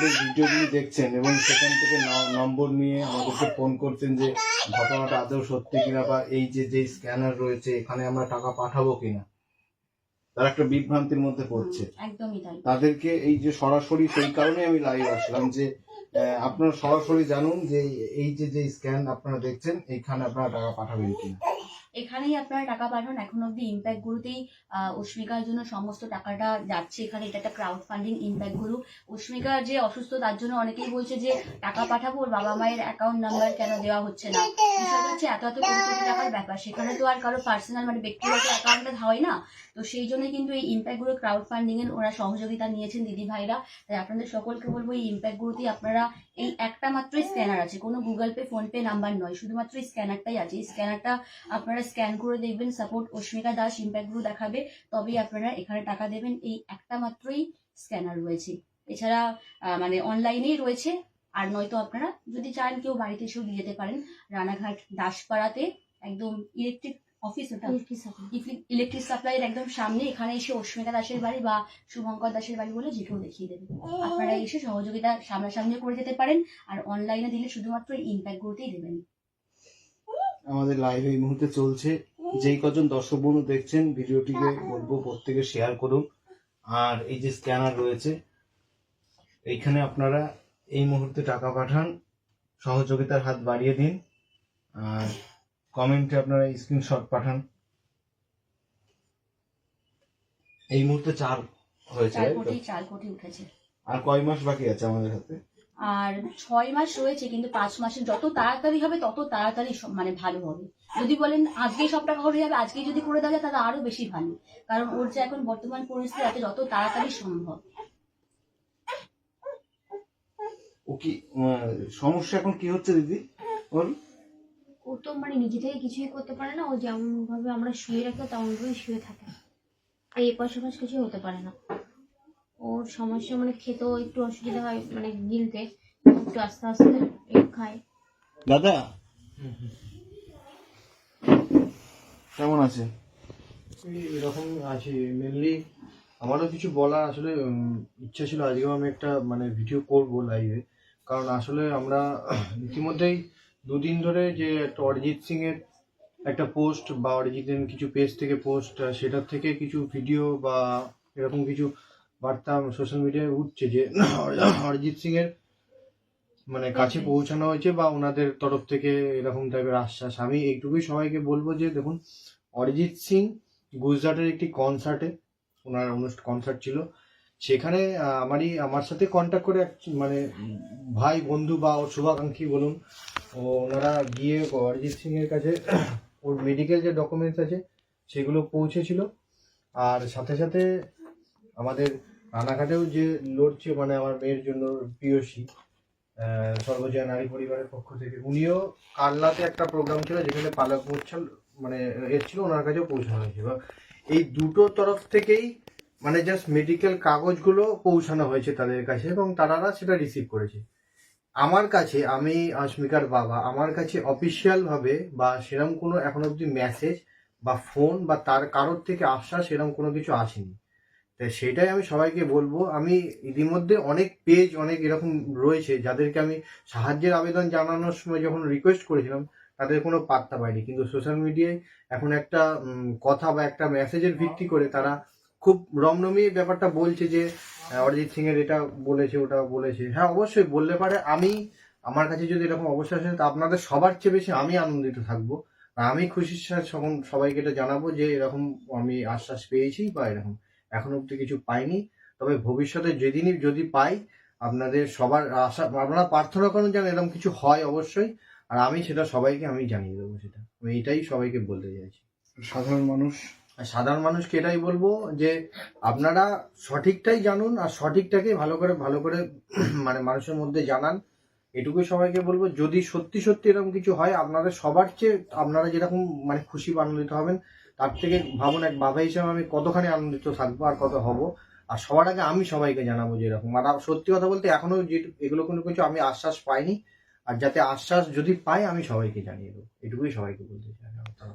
আমাদের ভিডিওগুলি দেখছেন এবং সেখান থেকে নম্বর নিয়ে আমাদেরকে ফোন করছেন যে ঘটনাটা আদৌ সত্যি কিনা বা এই যে যে স্ক্যানার রয়েছে এখানে আমরা টাকা পাঠাবো কিনা। তারা একটা বিভ্রান্তির মধ্যে পড়ছে। তাদেরকে এই যে সরাসরি সেই কারণে আমি লাইভ আসলাম যে আপনারা সরাসরি জানুন যে এই যে যে স্ক্যান আপনারা দেখছেন এইখানে আপনারা টাকা পাঠাবেন কিনা। এখানেই আপনারা টাকা পাঠান, এখন অব্দি ইম্প্যাক্ট গুরুতেই অস্মিকার জন্য সমস্ত টাকাটা যাচ্ছে। এখানে এটা একটা ক্রাউড ফান্ডিং ইম্প্যাক্ট গুরু অস্মিকা যে অসুস্থ, তার জন্য অনেকেই বলছে যে, টাকা পাঠাবো, ওর বাবা মায়ের অ্যাকাউন্ট নাম্বার কেন দেওয়া হচ্ছে না? বিষয়টা হচ্ছে, এত এত কোটি কোটি টাকার ব্যাপার। সেখানে তো আর কারও পার্সোনাল মানে ব্যক্তিগত অ্যাকাউন্টে হয় না। তো সেই জন্য কিন্তু এই ইম্প্যাক্টগুলো ক্রাউড ফান্ডিং এর ওরা সহযোগিতা নিয়েছেন দিদি ভাইরা। তাই আপনাদের সকলকে বলব, এই ইম্প্যাক্ট গুলোতেই আপনারা এই একটা মাত্র স্ক্যানার আছে। কোনো Google Pay PhonePe number নয়। শুধুমাত্র স্ক্যানারটাই আছে। এই স্ক্যানারটা আপনারা স্ক্যান করে দেখবেন সাপোর্ট অস্মিকা দাস ইম্প্যাক্টগুলো দেখাবে তবেই আপনারা এখানে টাকা দেবেন। এই একটা মাত্রই স্ক্যানার রয়েছে। এছাড়া মানে অনলাইনেই রয়েছে। আর নয়তো আপনারা যদি চান কেউ বাড়িতে এসেও দিয়ে যেতে পারেন। রানাঘাট দাসপাড়াতে একদম ইলেকট্রিক অফিস ওটা। ইলেকট্রিক সাপ্লাইয়ের একদম সামনে এখানে এসে অস্মিতা দাসের বাড়ি বা শুভঙ্কর দাসের বাড়ি বলে যে কেউ দেখিয়ে দেবে। আপনারা এসে সহযোগিতা সামনাসামনি করে যেতে পারেন। আর অনলাইনে দিলে শুধুমাত্র ইম্প্যাক্ট গুলোতেই দেবেন। আমাদের লাইভ এই মুহূর্তে চলছে। যেই কজন দর্শক বন্ধু দেখছেন ভিডিওটিকে বলব প্রত্যেকে শেয়ার করুন। আর এই যে স্ক্যানার রয়েছে এইখানে আপনারা এই মুহূর্তে টাকা পাঠান সহযোগিতার হাত বাড়িয়ে দিন আর কমেন্টে আপনারা স্ক্রিনশট পাঠান। এই মুহূর্তে চার হয়েছে আর কয় মাস বাকি আছে আমাদের হাতে? আর ছয় মাস রয়েছে কিন্তু পাঁচ মাসে যত তাড়াতাড়ি হবে তত তাড়াতাড়ি মানে ভালো হবে। যদি বলেন আজকেই সব টাকা হয়ে যাবে আজকেই যদি করে দেওয়া যায় তাহলে আরও বেশি ভালো। কারণ ওর যে এখন বর্তমান পরিস্থিতি তাতে যত তাড়াতাড়ি সম্ভব। ও কি সমস্যা এখন কি হচ্ছে দিদি? ওর ও তো মানে নিজে থেকে কিছুই করতে পারে না ও যেমন ভাবে আমরা শুয়ে রাখি তেমন ভাবে শুয়ে থাকে। আর এ পাশে পাশ কিছুই হতে পারে না। ওর সমস্যা মানে খেতেও একটু অসুবিধা হয় মানে গিলতে একটু আস্তে আস্তে খায়। দাদা? কেমন আছে? এরকম আছি মেনলি আমারও কিছু বলা আসলে ইচ্ছা ছিল। আজকেও আমি একটা মানে ভিডিও করব লাইভে কারণ আসলে আমরা ইতিমধ্যেই দুদিন ধরে যে একটা অরিজিৎ সিং এর একটা পোস্ট বা অরিজিতের কিছু পেজ থেকে পোস্ট সেটার থেকে কিছু ভিডিও বা এরকম কিছু বার্তা সোশ্যাল মিডিয়ায় উঠছে যে অরিজিৎ সিং এর মানে কাছে পৌঁছানো হয়েছে বা ওনাদের তরফ থেকে এরকম টাইপের আশ্বাস। আমি এইটুকুই সবাইকে বলব যে দেখুন অরিজিৎ সিং গুজরাটের একটি কনসার্টে ওনার অনুষ্ঠান কনসার্ট ছিল। সেখানে আমারই আমার সাথে কন্ট্যাক্ট করে এক মানে ভাই বন্ধু বা ওর শুভাকাঙ্ক্ষী বলুন ও ওনারা গিয়ে অরিজিৎ সিং এর কাছে ওর মেডিকেল যে ডকুমেন্টস আছে সেগুলো পৌঁছেছিল। আর সাথে সাথে আমাদের রানাঘাটেও যে লড়ছে মানে আমার মেয়ের জন্য প্রিয়সী সর্বজয়া নারী পরিবারের পক্ষ থেকে, উনিও কালনাতে একটা প্রোগ্রাম ছিল যেখানে পালক মোচ্ছল মানে এসেছিল, ওনার কাছেও পৌঁছানো হয়েছে। এবার এই দুটো তরফ থেকেই মানে জাস্ট মেডিকেল কাগজগুলো পৌঁছানো হয়েছে তাদের কাছে এবং তারা সেটা রিসিভ করেছে। আমার কাছে, আমি অস্মিকার বাবা, আমার কাছে অফিসিয়াল ভাবে বা সেরকম কোনো এখন অবধি মেসেজ বা ফোন বা তার কারোর থেকে আশ্বাস সেরকম কোনো কিছু আসেনি। সেটাই আমি সবাইকে বলব। আমি ইতিমধ্যে অনেক পেজ অনেক এরকম রয়েছে যাদেরকে আমি সাহায্যের আবেদন জানানোর সময় যখন রিকোয়েস্ট করেছিলাম, তাদের কোনো পাত্তা পাইনি। কিন্তু সোশ্যাল মিডিয়ায় এখন একটা কথা বা একটা মেসেজের ভিত্তি করে তারা খুব রমরমি ব্যাপারটা বলছে যে অরিজিৎ সিং এর এটা বলেছে, ওটা বলেছে। হ্যাঁ অবশ্যই বললে পারে। আমি, আমার কাছে যদি এরকম অবস্থা আসে, তা আপনাদের সবার চেয়ে বেশি আমি আনন্দিত থাকব। আমি খুশির সাথে সবাইকে এটা জানাব যে এরকম আমি আশ্বাস পেয়েছি বা এরকম। এখন অব্দি কিছু পাইনি। তবে ভবিষ্যতে যেদিনই যদি পাই আপনাদের সবার আশা আপনারা প্রার্থনা করুন যেন এরকম কিছু হয় অবশ্যই। আর আমি সেটা সবাইকে আমি জানিয়ে দেবো সেটা। আমি এটাই সবাইকে বলতে চাইছি। সাধারণ মানুষ? সাধারণ মানুষকে এটাই বলব যে আপনারা সঠিকটাই জানুন আর সঠিকটাকে ভালো করে ভালো করে মানে মানুষের মধ্যে জানান। এটুকুই সবাইকে বলব যদি সত্যি সত্যি এরকম কিছু হয় আপনাদের সবার চেয়ে আপনারা যেরকম মানে খুশি আনন্দিত হবেন তার থেকে ভাবুন এক বাবা হিসেবে আমি কতখানি আনন্দিত থাকব আর কত হব। আর সবার আগে আমি সবাইকে জানাব যে এরকম। আর সত্যি কথা বলতে এখনও যে এগুলো কোনো কিছু আমি আশ্বাস পাইনি। আর যাতে আশ্বাস যদি পাই, আমি সবাইকে জানিয়ে দেবো। এটুকুই সবাইকে বলতে চাই।